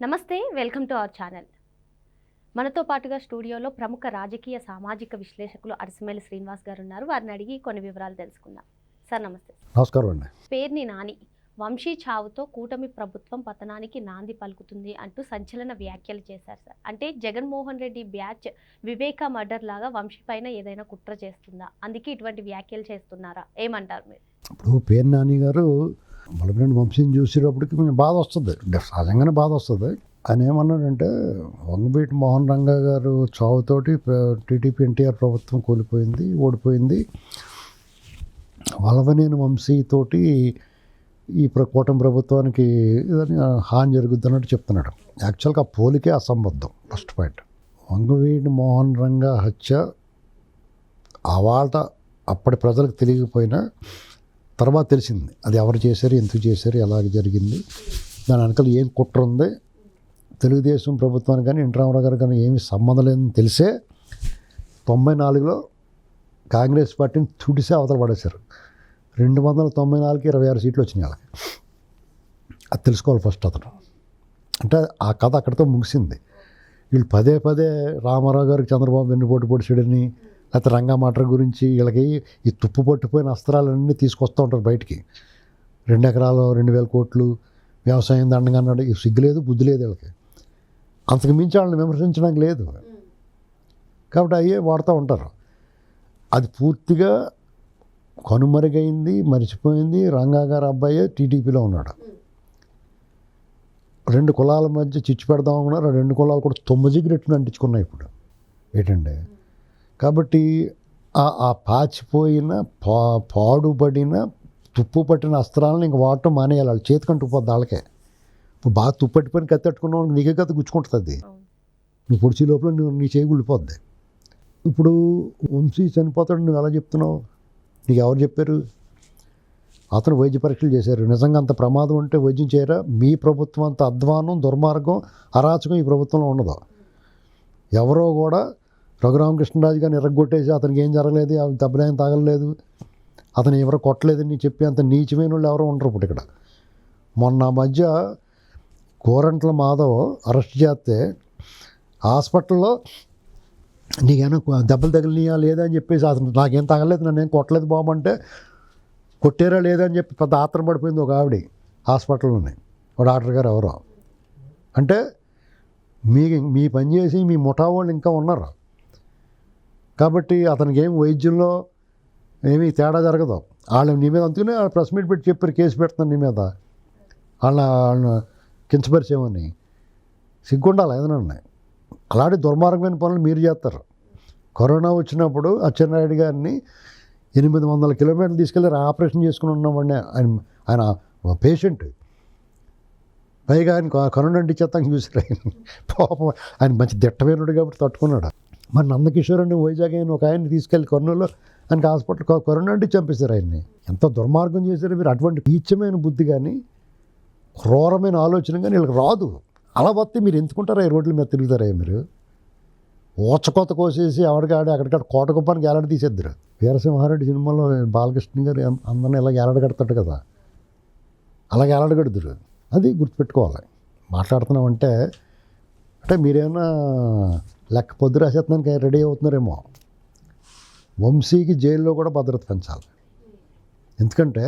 నమస్తే welcome to our channel. మనతో పాటుగా స్టూడియోలో ప్రముఖ రాజకీయ సామాజిక విశ్లేషకులు అరసిమేలి శ్రీనివాస్ గారు ఉన్నారు వారిని అడిగి కొన్ని వివరాలు తెలుసుకుందాం. సార్ నమస్తే. నమస్కారం అండి. పేర్ని నాని. వంశీ చావుతో కూటమి ప్రభుత్వం పతనానికి నాంది పలుకుతుంది అంటూ సంచలన వ్యాఖ్యలు చేశారు సార్. అంటే జగన్మోహన్ రెడ్డి బ్యాచ్ వివేక మర్డర్ లాగా వంశీ పైన ఏదైనా కుట్ర చేస్తుందా? అందుకే ఇటువంటి వ్యాఖ్యలు చేస్తున్నారా? ఏమంటారు మీరు? ఇప్పుడు పేరు నాని గారు బలమైన వంశీని చూసేటప్పటికి కొంచెం బాధ వస్తుంది. సహజంగానే బాధ వస్తుంది. ఆయన ఏమన్నాడంటే వంగబీటి మోహన్ రంగా గారు చావుతోటి టీడీపీ ఎన్టీఆర్ ప్రభుత్వం కూలిపోయింది ఓడిపోయింది. వలవనేని వంశీతోటి ఈ ప్ర కూటమి ప్రభుత్వానికి ఏదైనా హాని జరుగుద్ది అన్నట్టు చెప్తున్నాడు. యాక్చువల్గా ఆ పోలికే అసంబద్ధం ఫస్ట్ పాయింట్. వంగవీటి మోహన్ రంగా హత్య అవాట అప్పటి ప్రజలకు తెలియకపోయినా తర్వాత తెలిసింది. అది ఎవరు చేశారు ఎందుకు చేశారు ఎలాగ జరిగింది దాని వెనకాల ఏం కుట్ర ఉంది తెలుగుదేశం ప్రభుత్వానికి కానీ ఎన్టీ గారు కానీ ఏమి సంబంధం లేదని తెలిసే తొంభై నాలుగులో కాంగ్రెస్ పార్టీని తుడిసే అవతల పడేశారు. రెండు వందల తొంభై నాలుగుకి ఇరవై ఆరు సీట్లు వచ్చినాయి వాళ్ళకి. అది తెలుసుకోవాలి ఫస్ట్ అతను. అంటే ఆ కథ అక్కడితో ముగిసింది. వీళ్ళు పదే పదే రామారావు గారికి చంద్రబాబు వెన్నుపోటు పొడిచాడని లేకపోతే రంగా మాటర్ గురించి వీళ్ళకి ఈ తుప్పు పట్టిపోయిన అస్త్రాలన్నీ తీసుకొస్తూ ఉంటారు బయటికి. రెండు ఎకరాలు రెండు వేల కోట్లు వ్యవసాయం దండగా అన్నాడు. సిగ్గు లేదు బుద్ధి లేదు వీళ్ళకి. అంతకు మించి వాళ్ళని విమర్శించడానికి లేదు. కాబట్టి అయ్యే వాడుతూ ఉంటారు. అది పూర్తిగా కనుమరుగైంది మర్చిపోయింది. రంగా గారు అబ్బాయే టీడీపీలో ఉన్నాడు. రెండు కులాల మధ్య చిచ్చు పెడదాం అనుకున్నారు. రెండు కులాలు కూడా తొమ్మిది రెట్లు అంటించుకున్నాయి ఇప్పుడు. ఏంటండి? కాబట్టి ఆ పాచిపోయిన పా పాడుబడిన తుప్పు పట్టిన అస్త్రాలను ఇంక వాడటం మానేయాలి. వాళ్ళు చేతికంటూ పోద్ది వాళ్ళకే. ఇప్పుడు బాగా తుప్పు పట్టిపోయిన కత్తి పెట్టుకున్నావు నీకే కత్తి గుచ్చుకుంటుంది అది. నువ్వు పొడిచి లోపల నువ్వు నీ చేయి గుళ్ళిపోద్ది. ఇప్పుడు వంశీ చనిపోతాడు నువ్వు ఎలా చెప్తున్నావు? నీకు ఎవరు చెప్పారు? అతను వైద్య పరీక్షలు చేశారు. నిజంగా అంత ప్రమాదం ఉంటే వైద్యం చేయరా? మీ ప్రభుత్వం అంత అధ్వానం దుర్మార్గం అరాచకం ఈ ప్రభుత్వంలో ఉండదు. ఎవరో కూడా రఘురామకృష్ణరాజు గారిని ఎర్రగొట్టేసి అతనికి ఏం జరగలేదు ఆ దెబ్బలేం తాగలేదు. అతను ఎవరు కొట్టలేదని చెప్పి అంత నీచమైన వాళ్ళు ఎవరో ఉండరు ఇప్పుడు ఇక్కడ. మొన్న మధ్య కోరంట్ల మాధవ్ అరెస్ట్ చేస్తే హాస్పిటల్లో నీకేమైనా దెబ్బలు తగిలినాయా లేదా అని చెప్పేసి అతను నాకేం తగలేదు నన్ను ఏం కొట్టలేదు బాబు అంటే కొట్టారా లేదా అని చెప్పి పెద్ద ఆత్రం పడిపోయింది ఒక ఆవిడ హాస్పిటల్లోనే. ఒక డాక్టర్ గారు ఎవరో. అంటే మీ మీ పని చేసి మీ ముఠా వాళ్ళు ఇంకా ఉన్నారు? కాబట్టి అతనికి ఏం వైద్యంలో ఏమీ తేడా జరగదు. వాళ్ళు నీ మీద అందుకనే వాళ్ళు ప్రెస్ మీట్ పెట్టి చెప్పారు కేసు పెడుతున్నాను నీ మీద. వాళ్ళ వాళ్ళను కించపరిచేమని సిగ్గుండాలి ఏదైనా. అలాంటి దుర్మార్గమైన పనులు మీరు చేస్తారు. కరోనా వచ్చినప్పుడు అచ్చెన్నాయుడు గారిని ఎనిమిది వందల కిలోమీటర్లు తీసుకెళ్ళి ఆపరేషన్ చేసుకుని ఉన్నామండి ఆయన ఆయన పేషెంట్. పైగా ఆయన క- కరోనా అంటించేస్తాను చూసారు ఆయన. పాపం ఆయన మంచి దిట్టమైనడు కాబట్టి తట్టుకున్నాడు. మరి నందకిషోర్ అని వైజాగ్ అయిన ఒక ఆయన్ని తీసుకెళ్ళి కర్నూలులో ఆయనకి హాస్పిటల్ క- కరోనా అంటి చంపేశారు ఆయన్ని. ఎంత దుర్మార్గం చేశారు మీరు అటువంటి నీచమైన బుద్ధి కానీ క్రూరమైన ఆలోచన కానీ వీళ్ళకి రాదు. అలా వస్తే మీరు ఎంచుకుంటారా ఈ రోడ్ల మీద తిరుగుతారా మీరు? ఊచకోత కోసేసి ఎవరికాడి అక్కడికాడ కోట కుప్పానికి ఏలాడి తీసేద్దరు. వీరసింహారెడ్డి సినిమాలో బాలకృష్ణ గారు అందరిని ఇలా ఏలాడగడతాడు కదా. అలాగే ఏలాడగడుదురు అది గుర్తుపెట్టుకోవాలి. మాట్లాడుతున్నామంటే అంటే మీరేమైనా లెక్క పొద్దు రాసేస్తున్నానికి రెడీ అవుతున్నారేమో. వంశీకి జైల్లో కూడా భద్రత పెంచాలి. ఎందుకంటే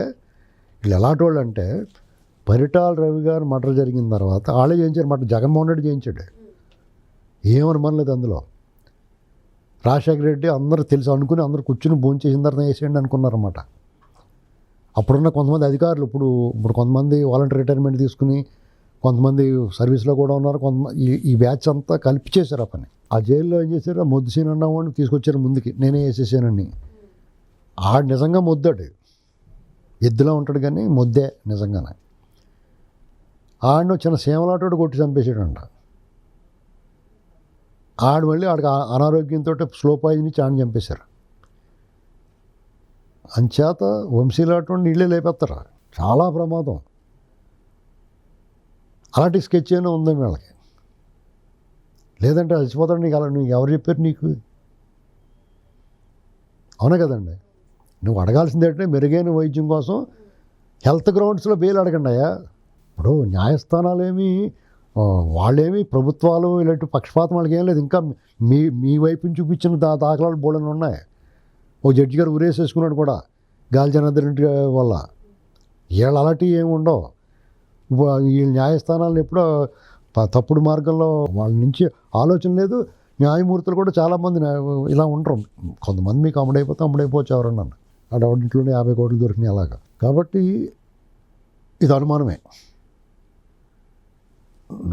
వీళ్ళు ఎలాంటి వాళ్ళు అంటే పరిటాల రవి గారు మర్డర్ జరిగిన తర్వాత వాళ్ళే చేయించారు. మర్డర్ జగన్మోహన్ రెడ్డి చేయించాడు. ఏమని మనలేదు అందులో. రాజశేఖర రెడ్డి అందరూ తెలుసు అనుకుని అందరూ కూర్చుని భోంచేసిన తర్వాత వేసేయండి అనుకున్నారన్నమాట. అప్పుడున్న కొంతమంది అధికారులు ఇప్పుడు ఇప్పుడు కొంతమంది వాలంటీర్ రిటైర్మెంట్ తీసుకుని కొంతమంది సర్వీస్లో కూడా ఉన్నారు. కొంతమంది ఈ బ్యాచ్ అంతా కలిపి చేశారు ఆ పని. ఆ జైల్లో ఏం చేశారు? మొద్దు సీన్ అన్నవాడిని తీసుకొచ్చారు ముందుకి. నేనే వేసేసానని. ఆడు నిజంగా మొద్దాడు. ఎద్దులా ఉంటాడు కానీ మొద్దే నిజంగానే. ఆడిని చిన్న సేమలాటోడు కొట్టి చంపేసాడంట ఆడు మళ్ళీ ఆడికి అనారోగ్యంతో స్లో పాయిజన్ ఇచ్చి ఆడిని చంపేశారు. అంచేత వంశీలాటోడిని నీళ్ళే లేపేస్తారు చాలా ప్రమాదం. అలాంటి స్కెచ్ అయినా ఉందా వీళ్ళకి లేదంటే అలసిపోతాడు నీకు అలా నీకు ఎవరు చెప్పారు నీకు? అవునా కదండి. నువ్వు అడగాల్సింది ఏంటంటే మెరుగైన వైద్యం కోసం హెల్త్ గ్రౌండ్స్లో బెయిల్ అడగండి అయ్యా. ఇప్పుడు న్యాయస్థానాలేమి వాళ్ళేమి ప్రభుత్వాలు ఇలాంటి పక్షపాతం వాళ్ళకి ఏం లేదు. ఇంకా మీ మీ వైపు నుంచి చూపించిన దా దాఖలాలు బోళ్ళని ఉన్నాయి. ఓ జడ్జి గారు ఉరేసేసుకున్నాడు కూడా గాలి జనార్దన్ రెడ్డి వల్ల. వీళ్ళు అలాంటివి ఏమి ఉండవు. ఇప్పుడు ఈ న్యాయస్థానాలను ఎప్పుడో ప- తప్పుడు మార్గంలో వాళ్ళ నుంచి ఆలోచన లేదు. న్యాయమూర్తులు కూడా చాలామంది ఇలా ఉండరు. కొంతమంది మీకు అమ్ముడైపోతే అమ్ముడైపోవచ్చు ఎవరన్నా. ఆ ఇంట్లోనే యాభై కోట్లు దొరికినాయి అలాగా. కాబట్టి ఇది అనుమానమే.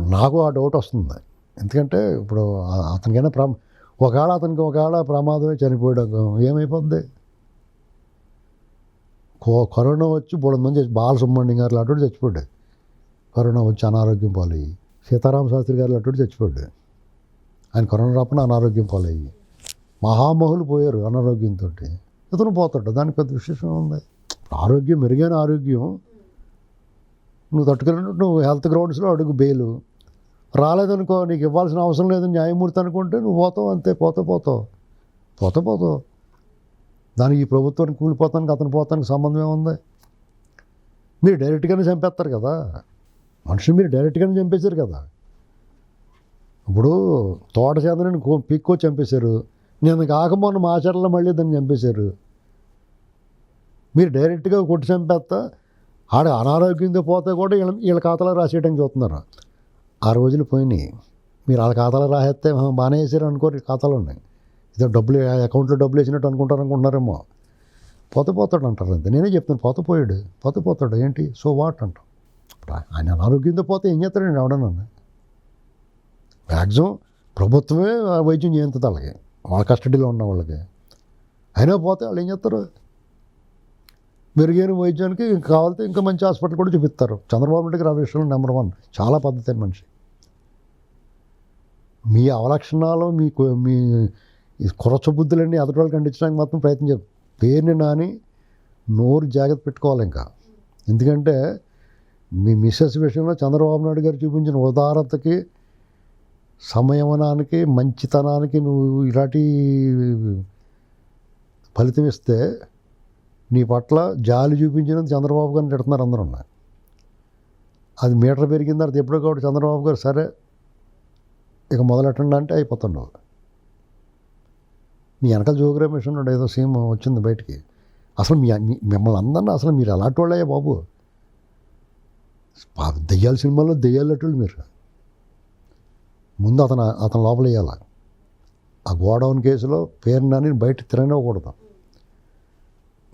నాకు ఆ డౌట్ వస్తుంది. ఎందుకంటే ఇప్పుడు అతనికైనా ప్రమా ఒకవేళ అతనికి ఒకవేళ ప్రమాదమే చనిపోయడం ఏమైపోద్ది? కో- కరోనా వచ్చి బోడు మంది బాలసుబ్రహ్మణ్యం గారు అటు చచ్చిపోయాడు. కరోనా వచ్చి అనారోగ్యం పాలయ్యి. సీతారామ శాస్త్రి గారు అటు చచ్చిపోయాడు. ఆయన కరోనా రాకుండా అనారోగ్యం పాలయ్యి. మహామహులు పోయారు అనారోగ్యంతో. ఇతను పోతాడు. దానికి పెద్ద విశేషం ఉంది ఆరోగ్యం మెరుగైన ఆరోగ్యం. నువ్వు తట్టుకుని నువ్వు హెల్త్ గ్రౌండ్స్లో అడుగు బెయిలు. రాలేదనుకో నీకు ఇవ్వాల్సిన అవసరం లేదు న్యాయమూర్తి అనుకుంటే నువ్వు పోతావు అంతే. పోతే పోతావు. పోతే పోతావు. దానికి ఈ ప్రభుత్వానికి కూలిపోతానికి అతను పోతానికి సంబంధం ఏముంది? మీరు డైరెక్ట్గానే చంపేస్తారు కదా. మనుషులు మీరు డైరెక్ట్గానే చంపేశారు కదా. ఇప్పుడు తోట చేతనని పిక్కో చంపేశారు. నేను కాకమొన్న మాచర్లో మళ్ళీ దాన్ని చంపేశారు. మీరు డైరెక్ట్గా కొట్టి చంపేస్తా ఆడ అనారోగ్యంతో పోతే కూడా వీళ్ళ వీళ్ళ ఖాతాలో రాసేయడానికి చూస్తున్నారు. ఆ రోజులు పోయినాయి. మీరు వాళ్ళ ఖాతాలో రాసేస్తే "ఆ, బాగానే వేసారు అనుకోరు ఖాతాలో ఉన్నాయి. ఇదో డబ్బులు అకౌంట్లో డబ్బులు వేసినట్టు అనుకుంటారు అనుకుంటున్నారేమో పోతే పోతాడు అంటారు అంతే. నేనే చెప్తాను పోతే పోయాడు. పోతే పోతాడు. ఏంటి? సో వాట్ అంటాం. ఇప్పుడు ఆయన అనారోగ్యంతో పోతే ఏం చేస్తాడండి ఎవడన్నా మ్యాక్సిమం ప్రభుత్వమే వైద్యం చేయించదు వాళ్ళకి వాళ్ళ కస్టడీలో ఉన్న వాళ్ళకి అయినా పోతే వాళ్ళు ఏం చేస్తారు మెరుగైన వైద్యానికి ఇంకా కావాలితే ఇంకా మంచి హాస్పిటల్ కూడా చూపిస్తారు చంద్రబాబు నాయుడు గారు ఆ విషయంలో నెంబర్ వన్ చాలా పద్ధతి అయిన మనిషి మీ అవలక్షణాలు మీ మీ ఈ బుద్ధులన్నీ ఎదుటి వాళ్ళకి అందించడానికి మాత్రం ప్రయత్నం చేయాలి పేరుని నాని నోరు జాగ్రత్త పెట్టుకోవాలి ఇంకా ఎందుకంటే మీ మిస్సెస్ విషయంలో చంద్రబాబు నాయుడు గారు చూపించిన ఉదారతకి సంయమనానికి మంచితనానికి నువ్వు ఇలాంటి ఫలితం ఇస్తే నీ పట్ల జాలి చూపించినందుకు చంద్రబాబు గారిని తిడుతున్నారు అందరూ అది మీటర్ పెరిగిన తర్వాత ఎప్పుడో కాబట్టి చంద్రబాబు గారు సరే ఇక మొదలెట్టండి అంటే అయిపోతుండవు నీ వెనకాల జోగ్రమేషన్ ఉన్నాడు ఏదో సీమ్ వచ్చింది బయటికి. అసలు మీ మిమ్మల్ని అందరినీ అసలు మీరు ఎలాంటి వాళ్ళయ్యా బాబు? దెయ్యాల సినిమాలో దెయ్యాలటోళ్ళు మీరు. ముందు అతను అతను లోపల వేయాల. ఆ గోడౌన్ కేసులో పేరు నాని బయట తిరగనివ్వకూడదు.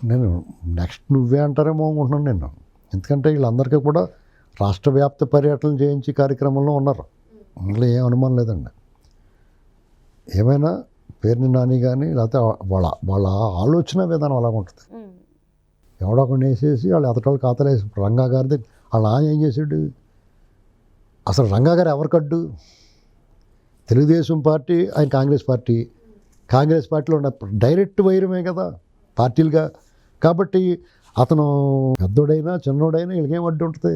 నేను నెక్స్ట్ నువ్వే అంటారేమో అనుకుంటున్నాను నేను. ఎందుకంటే వీళ్ళందరికీ కూడా రాష్ట్ర వ్యాప్త పర్యటనలు చేయించి కార్యక్రమంలో ఉన్నారు. అందులో ఏం అనుమానం లేదండి. ఏమైనా పేరుని నాని కానీ లేకపోతే వాళ్ళ వాళ్ళ ఆలోచన విధానం అలాగ ఉంటుంది. ఎవడో ఒకడిని వేసేసి వాళ్ళు ఎతటాలు ఖాతాలు వేసి రంగా గారిది వాళ్ళ నాన్న ఏం చేశాడు? అసలు రంగా గారు ఎవరు తెలుగుదేశం పార్టీ ఆయన కాంగ్రెస్ పార్టీ. కాంగ్రెస్ పార్టీలో ఉన్న డైరెక్ట్ వైరమే కదా పార్టీలుగా. కాబట్టి అతను పెద్దోడైనా చిన్నోడైనా వీళ్ళకేం అడ్డు ఉంటుంది?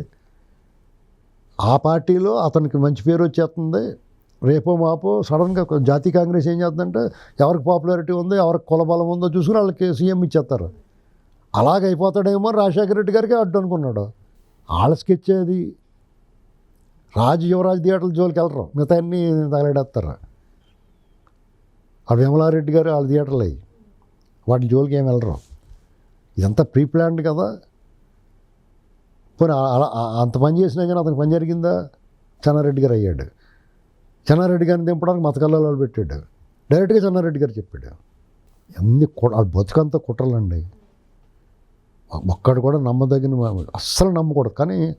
ఆ పార్టీలో అతనికి మంచి పేరు వచ్చేస్తుంది. రేపో మాపో సడన్గా జాతీయ కాంగ్రెస్ ఏం చేస్తుందంటే ఎవరికి పాపులారిటీ ఉందో ఎవరికి కులబలం ఉందో చూసుకుని వాళ్ళకి సీఎం ఇచ్చేస్తారు. అలాగ అయిపోతాడేమో రాజశేఖర రెడ్డి గారికి అడ్డు అనుకున్నాడు. వాళ్ళ స్కెచ్ అది. రాజు యువరాజు థియేటర్ల జోలికి వెళ్ళరు. మిగతా అన్నీ తగలడేస్తారు ఆ విమలారెడ్డి గారు వాళ్ళ థియేటర్లు అయ్యి వాటి జోలికి ఏమి వెళ్ళరు. ఇదంతా ప్రీ ప్లాన్డ్ కదా. పోనీ అలా- అంత పని చేసినా కానీ అతనికి పని జరిగిందా? చెన్నారెడ్డి గారు అయ్యాడు. చెన్నారెడ్డి గారిని దింపడానికి మతకల్లలో పెట్టాడు. డైరెక్ట్గా చెన్నారెడ్డి గారు చెప్పాడు. ఎన్ని కు- వాళ్ళ బతుకంతా కుట్రలండి. ఒక్కడు కూడా నమ్మదగిన అస్సలు నమ్మకూడదు. కానీ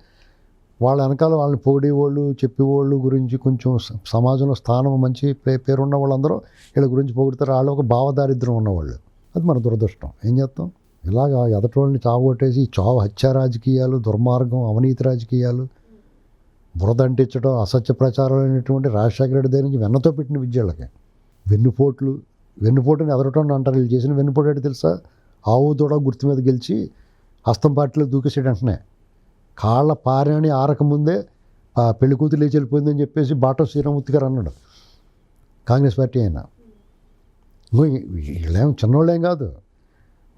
వాళ్ళ వెనకాల వాళ్ళని పొగిడేవాళ్ళు చెప్పేవాళ్ళు గురించి కొంచెం సమాజంలో స్థానం మంచి పే- పేరున్న వాళ్ళందరూ వీళ్ళ గురించి పొగుడతారు. వాళ్ళు ఒక భావదారిద్ర్యం ఉన్నవాళ్ళు. అది మన దురదృష్టం. ఏం చేస్తాం? ఇలాగా ఎదటోళ్ళని చావగొట్టేసి చావ చావు హత్య రాజకీయాలు దుర్మార్గం అవినీతి రాజకీయాలు బురద అంటించడం అసత్య ప్రచారం అనేటువంటి రాజశేఖర రెడ్డి దగ్గర నుంచి వెన్నతో పెట్టిన విద్యలకి. వెన్నుపోట్లు వెన్నుపోటుని ఎదరటం అంటారు. వీళ్ళు చేసిన వెన్నుపోటు ఏంటో తెలుసా? ఆవు దూడ గుర్తు మీద గెలిచి హస్తం పార్టీలో దూకేసాడు అంటనే కాళ్ళ పారాణి ఆరకముందే ఆ పెళ్ళి కూతురు లేచి వెళ్ళిపోయిందని చెప్పేసి బాటో శ్రీరామూర్తి గారు అన్నాడు. కాంగ్రెస్ పార్టీ అయినా. వీళ్ళేం చిన్నోళ్ళేం కాదు.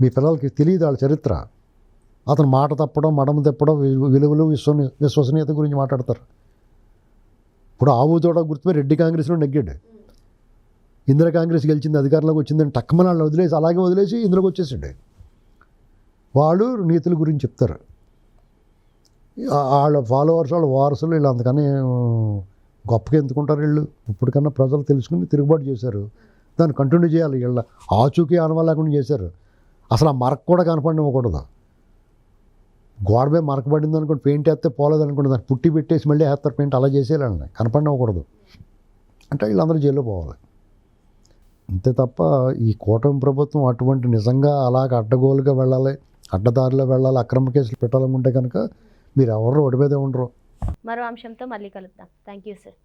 మీ పిల్లలకి తెలియదు వాళ్ళ చరిత్ర. అతను మాట తప్పడం మడమ తిప్పడం విలువలు విశ్వ విశ్వసనీయత గురించి మాట్లాడతారు. ఇప్పుడు ఆవు దూడ గుర్తుపై రెడ్డి కాంగ్రెస్లో నెగ్గాడు. ఇందిరా కాంగ్రెస్ గెలిచింది అధికారంలోకి వచ్చిందని టక్కమని వాళ్ళు వదిలేసి అలాగే వదిలేసి ఇందులోకి వచ్చేసిండే. వాళ్ళు నీతుల గురించి చెప్తారు. వాళ్ళ ఫాలోవర్స్ వాళ్ళ వారసులు వీళ్ళు అందుకనే గొప్పగా ఎందుకుంటారు వీళ్ళు? ఇప్పటికన్నా ప్రజలు తెలుసుకుని తిరుగుబాటు చేశారు. దాన్ని కంటిన్యూ చేయాలి. వీళ్ళ ఆచూకీ ఆనవా లేకుండా చేశారు. అసలు ఆ మరక కూడా కనపడివ్వకూడదు గోడ మీద మరకబడింది అనుకోండి పెయింట్ వేస్తే పోలేదు అనుకోండి దాన్ని పుట్టి పెట్టేసి మళ్ళీ వేస్తారు పెయింట్ అలా చేసేయాలండి కనపడివ్వకూడదు అంటే వీళ్ళందరూ జైల్లో పోవాలి. అంతే తప్ప ఈ కూటమి ప్రభుత్వం అటువంటి నిజంగా అలాగ అడ్డగోలుగా వెళ్ళాలి అడ్డదారిలో వెళ్ళాలి అక్రమ కేసులు పెట్టాలనుకుంటే కనుక మీరు ఎవరు ఒడి ఉండరు. మరో అంశంతో మళ్ళీ కలుద్దాం. Thank you sir